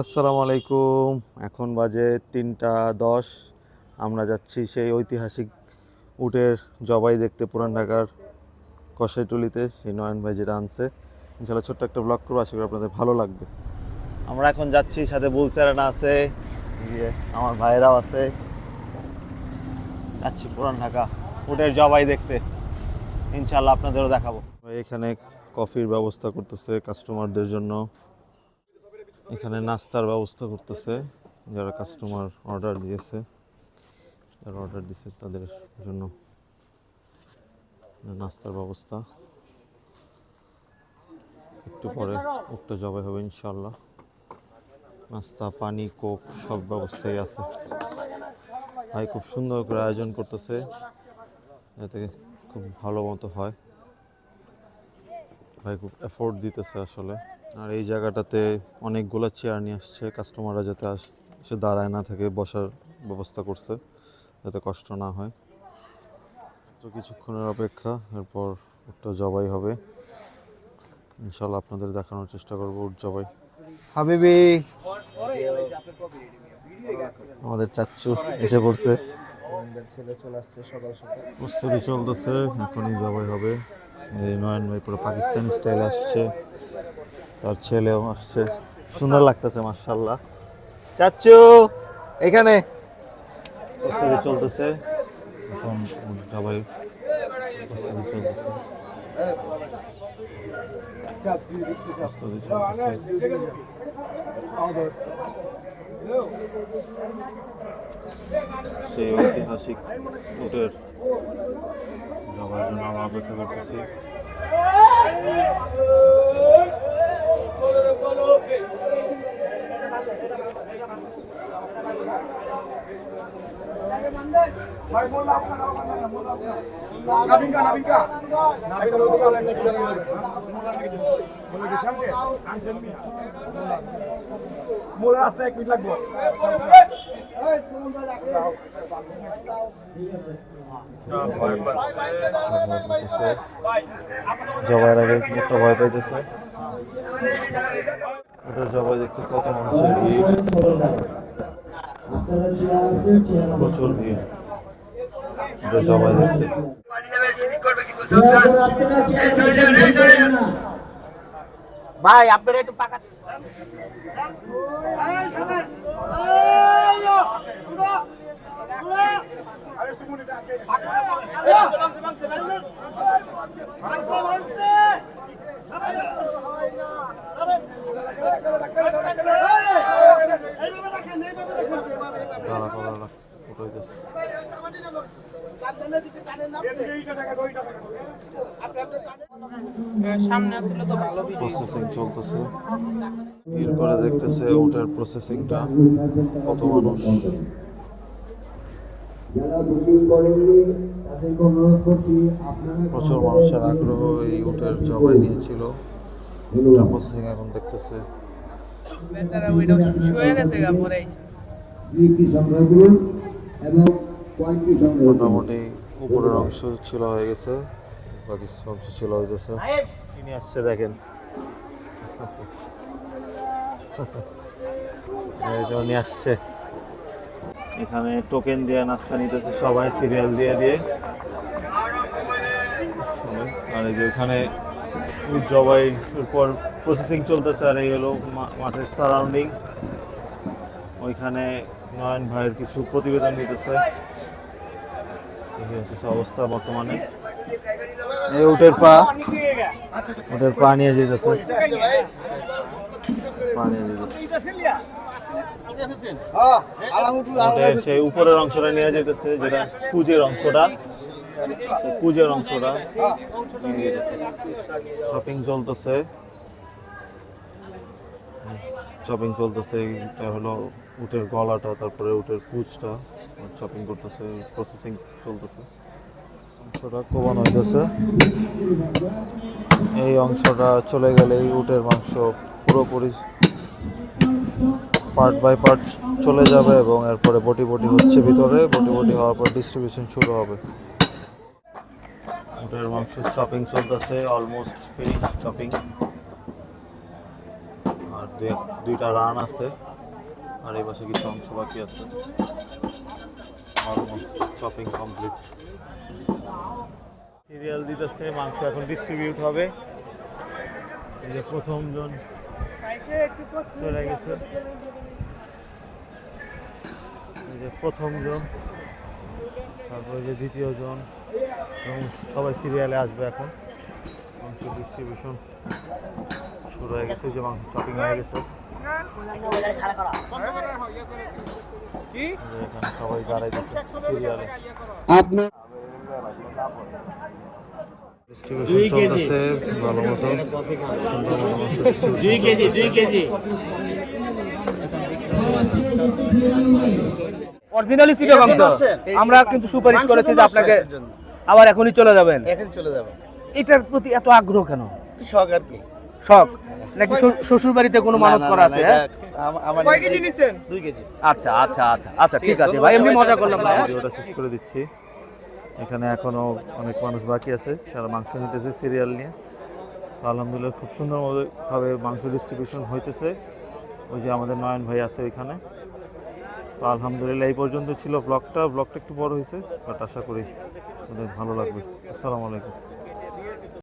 আসসালামু আলাইকুম এখন বাজে তিনটা দশ। আমরা যাচ্ছি সেই ঐতিহাসিক উটের জবাই দেখতে পুরান ঢাকার কষাইটুলিতে সেই নয়ন ভাই যেটা আনছে। ইনশাল্লাহ ছোট্ট একটা ব্লগ করব, আশা করি আপনাদের ভালো লাগবে। আমরা এখন যাচ্ছি, সাথে বুলসেরানা আছে আমার ভাইয়েরাও আছে। যাচ্ছি পুরান ঢাকা উটের জবাই দেখতে। ইনশাল্লাহ আপনাদেরও দেখাবো। এখানে কফির ব্যবস্থা করতেছে কাস্টমারদের জন্য। এখানে নাস্তার ব্যবস্থা করতেছে। যারা কাস্টমার অর্ডার দিয়েছে, যারা অর্ডার দিয়েছে তাদের জন্য নাস্তার ব্যবস্থা। একটু পরে উঠতে জবাই হবে ইনশাল্লাহ নাস্তা, পানি, কোক সব ব্যবস্থাই আছে। ভাই খুব সুন্দর করে আয়োজন করতেছে। যাতে খুব ভালো মতো হয়। ভাই খুব এফোর্ট দিতেছে আসলে। আর এই জায়গাটাতে অনেকগুলো চেয়ার নিয়ে আসছে কাস্টমাররা যাতে আস, এসে দাঁড়ায় না থাকে, বসার ব্যবস্থা করছে, যাতে কষ্ট না হয়। তো কিছুক্ষণের অপেক্ষা, এরপর উটটা জবাই হবে। ইনশাল্লাহ আপনাদের দেখানোর চেষ্টা করব, উট জবাই। হাবিবি! আমাদের চাচ্চু এসে পড়ছে। প্রস্তুতি চলতেছে, এখনই জবাই হবে। এই নয়ন ভাই পুরো পাকিস্তানি স্টাইল আসছে। তার ছেলেও আসছে। সুন্দর লাগতেছে মার্শাল্লাহ চাচ্চু, এখানে। প্রস্তুতি চলতেছে। এখন জবাই প্রস্তুতি চলতেছে। প্রস্তুতি চলতেছে। সেই ঐতিহাসিক উটের যাওয়ার জন্য আমরা অপেক্ষা করতেছি। মূল রাস্তায় এক মিনিট লাগবো জবাইয়ের আগে ভয় পাইতেছে। ওটা জবাই দেখতে কত মানুষের ভিড় প্রচুর ভিড় ওটা জবাই দেখতে আপনারা ভাই আপনারা একটু পাকা দাঁড়া লাগছে উঠাইতেছে সামনে আসলে তো ভালো ভিডিও প্রসেসিং চলতেছে। এরপরে দেখতেছে ওটার প্রসেসিংটা কত মানুষ। প্রচুর মানুষের আগ্রহ এই উটের জবাই নিয়েছিল। ওটার প্রসেসিং এখন দেখতেছে। এবং মোটামুটি উপরের অংশ ছিল হয়ে গেছে বাকি অংশ ছিল হইতেছে কি নিয়ে আসছে দেখেন। এটা নিয়ে আসছে। এখানে টোকেন দিয়ে নাস্তা নিতেছে সবাই সিরিয়াল দিয়ে দিয়ে। আর এই যে ওখানে জবাই উপর প্রসেসিং চলতেছে আর এই হলো মাঠের সারাউন্ডিং ওইখানে নয়ন ভাইয়ের কিছু প্রতিবেদন নিতেছে অবস্থা বর্তমানে। এই পা পা নিয়ে সেই উপরের অংশটা নিয়ে যেতেছে, যেটা কুজের অংশটা। কুজের অংশটা শপিং চলতেছে। শপিং চলতেছে এটা হলো উটের গলাটা, তারপরে উটের কুচটা শপিং করতেছে? প্রসেসিং চলতেছে। অংশটা কোবানো হইতেছে। এই অংশটা চলে গেলে এই উটের মাংস পুরোপুরি পার্ট বাই পার্ট চলে যাবে এবং এরপরে বটি বটি হচ্ছে ভিতরে। বটি বটি হওয়ার পর ডিস্ট্রিবিউশন শুরু হবে। উটের মাংস চপিং চলতেছে অলমোস্ট ফিনিশ চপিং আর দুইটা রান আছে। আর এই পাশে কিছু অংশ বাকি আছে। অলমোস্ট শপিং কমপ্লিট সিরিয়াল দিতেছে, মাংস এখন ডিস্ট্রিবিউট হবে। এই যে প্রথম জন চলে গেছে। এই যে প্রথম জন তারপরে যে দ্বিতীয় জন এবং সবাই সিরিয়ালে আসবে এখন। মাংস ডিস্ট্রিবিউশন শুরু হয়ে গেছে এই যে মাংস শপিং হয়ে গেছে। এখানে সবাই দাঁড়াইতেছে সিরিয়ালে ডিস্ট্রিবিউশন চলতেছে ভালো মতো সুন্দর মতো মাংস। distribution অরিজিনালি চিটাগাং তো আমরা কিন্তু সুপারিশ করেছি যে আপনাকে আবার এখনই চলে যাবেন। এখন চলে যাব। এটার প্রতি এত আগ্রহ কেন? শখ আর কি। শখ? নাকি শ্বশুর বাড়িতে কোনো মানত করা আছে হ্যাঁ? কয় কেজি নিছেন? দুই কেজি। আচ্ছা আচ্ছা আচ্ছা আচ্ছা ঠিক আছে ভাই এমনি মজা করলাম ভাই হ্যাঁ? ভিডিওটা শেষ করে দিচ্ছি। এখানে এখনও অনেক মানুষ বাকি আছে যারা মাংস নিতেছে সিরিয়াল নিয়ে। তো আলহামদুলিল্লাহ খুব সুন্দরভাবে মাংস ডিস্ট্রিবিউশন হইতেছে। ওই যে আমাদের নয়ন ভাই আছে ওইখানে। তো আলহামদুলিল্লাহ এই পর্যন্ত ছিল ব্লগটা ব্লগটা একটু বড় হয়েছে বাট আশা করি ওদের ভালো লাগবে। আসসালামু আলাইকুম।